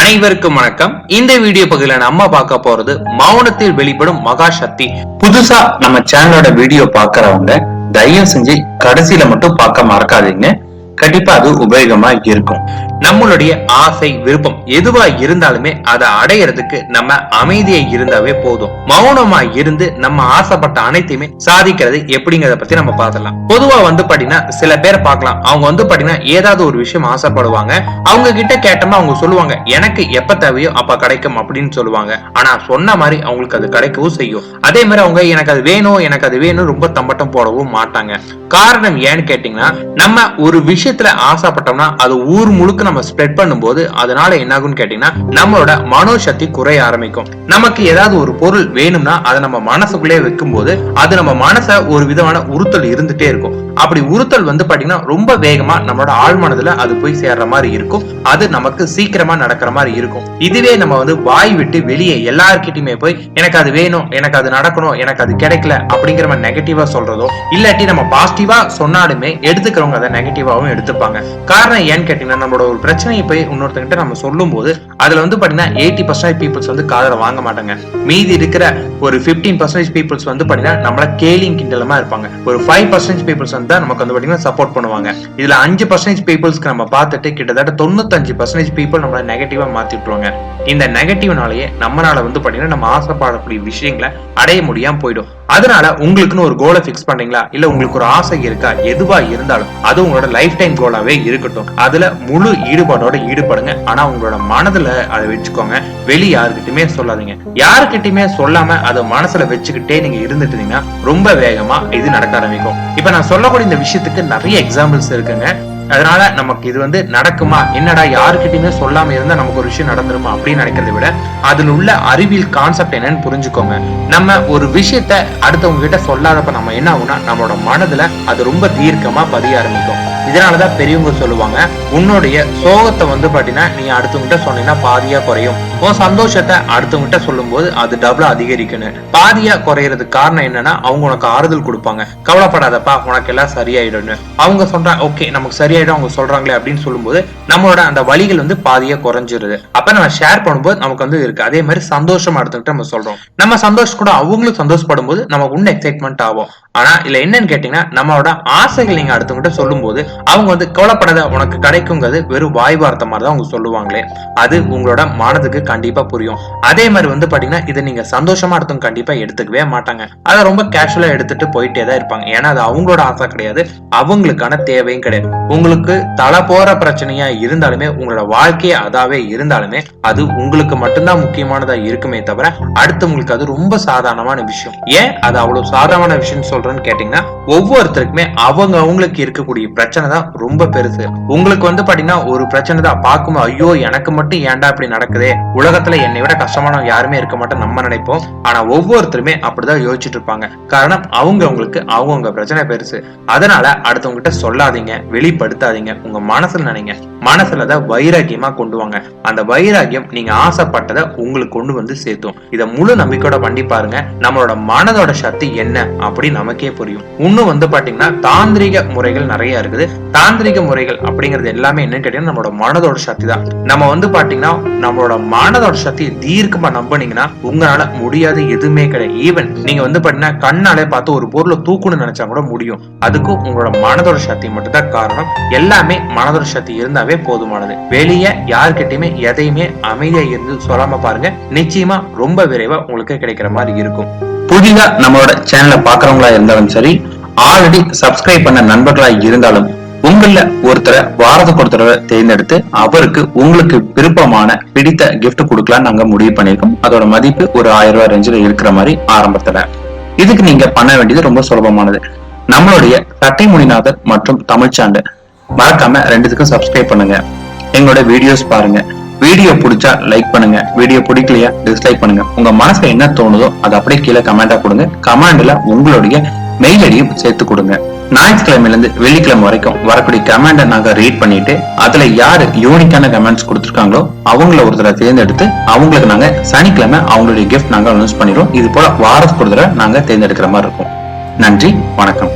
அனைவருக்கும் வணக்கம். இந்த வீடியோ பகுதியில நம்ம பார்க்க போறது மௌனத்தில் வெளிப்படும் மகா சக்தி. புதுசா நம்ம சேனலோட வீடியோ பாக்குறவங்க தயவு செஞ்சு கடைசியில மட்டும் பார்க்க மறக்காதீங்க. கண்டிப்பா அது உபயோகமா இருக்கும். நம்மளுடைய ஆசை விருப்பம் எதுவா இருந்தாலுமே அதை அடையறதுக்கு நம்ம அமைதியை இருந்தாவே போதும். மௌனமா இருந்து நம்ம ஆசைப்பட்ட அனைத்தையுமே சாதிக்கிறது எப்படிங்கறத பத்தி நம்ம பார்க்கலாம் பொதுவா வந்து பாத்தீங்கன்னா சில பேர் பார்க்கலாம். அவங்க வந்து பாத்தீங்கன்னா ஏதாவது ஒரு விஷயம் ஆசைப்படுவாங்க. அவங்க கிட்ட கேட்டோம்னா அவங்க சொல்லுவாங்க எனக்கு எப்ப தேவையோ அப்ப கிடைக்கும் அப்படின்னு சொல்லுவாங்க. ஆனா சொன்ன மாதிரி அவங்களுக்கு அது கிடைக்கவும் செய்யும். அதே மாதிரி அவங்க எனக்கு அது வேணும் எனக்கு அது வேணும் ரொம்ப தம்பட்டம் போடவும் மாட்டாங்க. காரணம் ஏன்னு கேட்டீங்கன்னா நம்ம ஒரு விஷயம் விஷயத்துல ஆசைப்பட்டோம்னா அது ஊர் முழுக்க நம்ம ஸ்ப்ரெட் பண்ணும்போது அதனால என்ன ஆகும்னு கேட்டீங்கன்னா நம்மளோட மனோசக்தி குறைய ஆரம்பிக்கும். நமக்கு ஏதாவது ஒரு பொருள் வேணும்னா அதை நம்ம மனசுக்குள்ளே வைக்கும்போது அது நம்ம மனச ஒரு விதமான உறுத்தல் இருந்துட்டே இருக்கும். அப்படி உறுத்தல் வந்து பாத்தீங்கன்னா ரொம்ப வேகமா நம்மளோட ஆழ்மனதுல அது போய் சேர்ற மாதிரி இருக்கும். அது நமக்கு சீக்கிரமா நடக்கிற மாதிரி இருக்கும். இதுவே நம்ம வந்து வாய் விட்டு வெளியே எல்லார்கிட்டயுமே போய் எனக்கு அது வேணும் எனக்கு அது நடக்கணும் எனக்கு அது கிடைக்கல அப்படிங்கிற மாதிரி நெகட்டிவா சொல்றதோ இல்லாட்டி நம்ம பாசிட்டிவா சொன்னாலுமே எடுத்துக்கிறவங்க அதை நெகட்டிவாவும் எடுத்துப்பாங்க. காரணம் ஏன்னு கேட்டீங்கன்னா நம்மளோட ஒரு பிரச்சனையை போய் இன்னொருத்தங்கிட்ட நம்ம சொல்லும் போது அதுல வந்து பாத்தீங்கன்னா எயிட்டி பர்சன்டேஜ் பீப்புள்ஸ் வந்து காதல வாங்க மாட்டாங்க. மீதி இருக்கிற ஒரு பிப்டீன் பர்சன்டேஜ் பீப்புள்ஸ் வந்து பாத்தீங்கன்னா நம்மள கேலிங் கிண்டலமா இருப்பாங்க. ஒரு ஃபைவ் பர்சன்டேஜ் பீப்புள்ஸ் வந்து தான் நமக்கு வந்து பாத்தீங்கன்னா சப்போர்ட் பண்ணுவாங்க. இதுல அஞ்சு பர்சன்டேஜ் பீப்புள்ஸ்க்கு நம்ம பார்த்துட்டு கிட்டத்தட்ட தொண்ணூத்தஞ்சு பர்சன்டேஜ் பீப்புள் நம்மளை நெகட்டிவா மாத்தி இந்த நெகட்டிவ்னாலேயே நம்மளால வந்து பாத்தீங்கன்னா நம்ம ஆசைப்படக்கூடிய விஷயங்களை அடைய முடியாம போயிடும். அதனால உங்களுக்குன்னு ஒரு கோலை ஃபிக்ஸ் பண்றீங்களா இல்ல உங்களுக்கு ஒரு ஆசை இருக்கா? எதுவா இருந்தாலும் அது உங்களோட லைஃப் டைம் கோலாவே இருக்கட்டும். அதுல முழு ஈடுபாடோட ஈடுபடுங்க. ஆனா உங்களோட மனதுல அதை வச்சுக்கோங்க. வெளி யாருக்கிட்டயுமே சொல்லாதீங்க. யாருக்கிட்டயுமே சொல்லாம அதை மனசுல வச்சுக்கிட்டே நீங்க இருந்துட்டு இருந்தீங்கன்னா ரொம்ப வேகமா இது நடக்க ஆரம்பிக்கும். இப்ப நான் சொல்லக்கூடிய இந்த விஷயத்துக்கு நிறைய எக்ஸாம்பிள்ஸ் இருக்குங்க. அதனால நமக்கு இது வந்து நடக்குமா? என்னடா யாருக்கிட்டயுமே சொல்லாம இருந்தா நமக்கு ஒரு விஷயம் நடந்துருமா? அப்படின்னு நினைக்கிறத விட அதுல உள்ள அறிவியல் கான்செப்ட் என்னன்னு புரிஞ்சுக்கோங்க. நம்ம ஒரு விஷயத்த அடுத்தவங்க கிட்ட சொல்லாதப்ப நம்ம என்ன ஆகும்னா நம்மளோட மனதுல அது ரொம்ப தீர்க்கமா பதிய ஆரம்பிக்கும். இதனாலதான் பெரியவங்க சொல்லுவாங்க உன்னுடைய சோகத்தை வந்து பாத்தீங்கன்னா நீ அடுத்தவங்கிட்ட சொன்னீங்கன்னா பாதியா குறையும். உன் சந்தோஷத்தை அடுத்தவங்கிட்ட சொல்லும் போது அது டபுளா அதிகரிக்கணும் பாதியா குறையறதுக்கு காரணம் என்னன்னா அவங்க உனக்கு ஆறுதல் கொடுப்பாங்க. கவலைப்படாதப்பா உனக்கு எல்லாம் சரியாயிடும்னு. அவங்க சொல்றாங்க ஓகே நமக்கு சரியாயிடும் அவங்க சொல்றாங்களே அப்படின்னு சொல்லும்போது நம்மளோட அந்த வழிகள் வந்து பாதியா குறைஞ்சிருது. அப்ப நம்ம ஷேர் பண்ணும்போது நமக்கு வந்து இருக்கு. அதே மாதிரி சந்தோஷமா எடுத்துக்கிட்டு நம்ம சொல்றோம். நம்ம சந்தோஷம் கூட அவங்களும் சந்தோஷப்படும் போது நமக்கு இன்னும் எக்ஸைட்மெண்ட் ஆகும் ஆனா இல்ல என்னன்னு கேட்டீங்கன்னா நம்மளோட ஆசைகள் நீங்க அடுத்தவங்கிட்ட சொல்லும் போது அவங்க வந்து கவலைப்படாத உனக்கு கிடைக்குங்கிறது வெறும் வாய் வார்த்தை மாதிரி தான் அவங்க சொல்லுவாங்களே அது உங்களோட மனதுக்கு கண்டிப்பா புரியும். அதே மாதிரி வந்து பாத்தீங்கன்னா இதை நீங்க சந்தோஷமா அடுத்தவங்க கண்டிப்பா எடுத்துக்கவே மாட்டாங்க. அதை ரொம்ப கேஷுவலா எடுத்துட்டு போயிட்டே தான் இருப்பாங்க. ஏன்னா அது அவங்களோட ஆசை கிடையாது. அவங்களுக்கான தேவையும் கிடையாது. உங்களுக்கு தலை போற பிரச்சனையா இருந்தாலுமே உங்களோட வாழ்க்கையே அதாவே இருந்தாலுமே அது உங்களுக்கு மட்டும்தான் முக்கியமானதா இருக்குமே தவிர அடுத்தவங்களுக்கு அது ரொம்ப சாதாரணமான விஷயம். ஏன்? அது அவ்வளவு சாதாரணமான விஷயம் சொல்றேன்னு கேட்டிங்கன்னா ஒவ்வொருத்தருக்குமே அவங்க அவங்களுக்கு இருக்கக்கூடிய பிரச்சனை தான் ரொம்ப பெருசு. உங்களுக்கு வந்து பாத்தீங்கன்னா ஒரு பிரச்சனை தான் பார்க்கும் ஐயோ எனக்கு மட்டும் ஏன்டா இப்படி நடக்குதே? உலகத்துல என்னை விட கஷ்டமான யாருமே இருக்க மாட்டோம் நம்ம நினைப்போம். ஆனா ஒவ்வொருத்தருமே அப்படிதான் யோசிச்சுட்டு இருப்பாங்க. காரணம் அவங்க அவங்களுக்கு அவங்கவுங்க பிரச்சனை பெருசு. அதனால அடுத்தவங்க கிட்ட சொல்லாதீங்க வெளிப்படுத்தாதீங்க உங்க மனசுல நினைங்க. மனசுலதான் வைராக்கியமா கொண்டு வாங்க. அந்த வைராக்கியம் நீங்க ஆசைப்பட்டதை உங்களுக்கு கொண்டு வந்து சேர்த்தும். இதை முழு நம்பிக்கையோட பண்ணி பாருங்க. நம்மளோட மனதோட சக்தி என்ன அப்படி நமக்கே புரியும். இன்னும் வந்து பாத்தீங்கன்னா தாந்திரிக முறைகள் நிறைய இருக்குது. தாந்திரிக முறைகள் அப்படிங்கிறது எல்லாமே என்னன்னு கேட்டீங்கன்னா நம்மளோட மனதோட சக்தி தான். நம்ம வந்து பாத்தீங்கன்னா நம்மளோட மனதோட சக்தியை தீர்க்கமா நம்பினீங்கன்னா உங்களால முடியாது எதுவுமே கிடையாது. ஈவன் நீங்க வந்து பாத்தீங்கன்னா கண்ணாலே பார்த்து ஒரு பொருளை தூக்கணும்னு நினைச்சா கூட முடியும். அதுக்கும் உங்களோட மனதோட சக்தி மட்டும் தான் காரணம். எல்லாமே மனதோட சக்தி இருந்தாவே போதுமானது. வெளியே யார்கிட்டயுமே எதையுமே அமைதியா இருந்து சொல்லாம பாருங்க. நிச்சயமா ரொம்ப விரைவா உங்களுக்கு கிடைக்கிற மாதிரி இருக்கும். புதிதா நம்மளோட சேனலை பாக்குறவங்களா இருந்தாலும் சரி ஆல்ரெடி சப்ஸ்கிரைப் பண்ண நண்பர்களா இருந்தாலும் உங்கள ஒருத்தரை வாரத்துக்கு ஒரு தேர்ந்தெடுத்து அவருக்கு உங்களுக்கு விருப்பமான பிடித்த கிஃப்ட் கொடுக்கலாம் நாங்க முடிவு பண்ணிருக்கோம் அதோட மதிப்பு ஒரு ஆயிரம் ரூபாய் ரேஞ்சில் இருக்கிற மாதிரி ஆரம்பத்துல. இதுக்கு நீங்க பண்ண வேண்டியது ரொம்ப சுலபமானது. நம்மளுடைய சட்டை மொழிநாதர் மற்றும் தமிழ்ச்சாண்டு மறக்காம ரெண்டுத்துக்கும் சப்ஸ்கிரைப் பண்ணுங்க. எங்களோட வீடியோஸ் பாருங்க. வீடியோ பிடிச்சா லைக் பண்ணுங்க. வீடியோ பிடிக்கலையா டிஸ்லைக் பண்ணுங்க. உங்க மனசுல என்ன தோணுதோ அதை அப்படியே கீழே கமெண்டா கொடுங்க. கமெண்ட்ல உங்களுடைய மெயில் ஐடியும் சேர்த்து கொடுங்க. ஞாயிற்றுக்கிழமையிலேருந்து வெள்ளிக்கிழமை வரைக்கும் வரக்கூடிய கமெண்டை நாங்க ரீட் பண்ணிட்டு அதுல யாரு யூனிக்கான கமெண்ட்ஸ் கொடுத்துருக்காங்களோ அவங்கள ஒரு தடவை தேர்ந்தெடுத்து அவங்களுக்கு நாங்க சனிக்கிழமை அவங்களுடைய கிஃப்ட் நாங்க அனௌன்ஸ் பண்ணிடுவோம். இது போல வாரத்துக்கு ஒரு தடவை நாங்க தேர்ந்தெடுக்கிற மாதிரி இருக்கும். நன்றி வணக்கம்.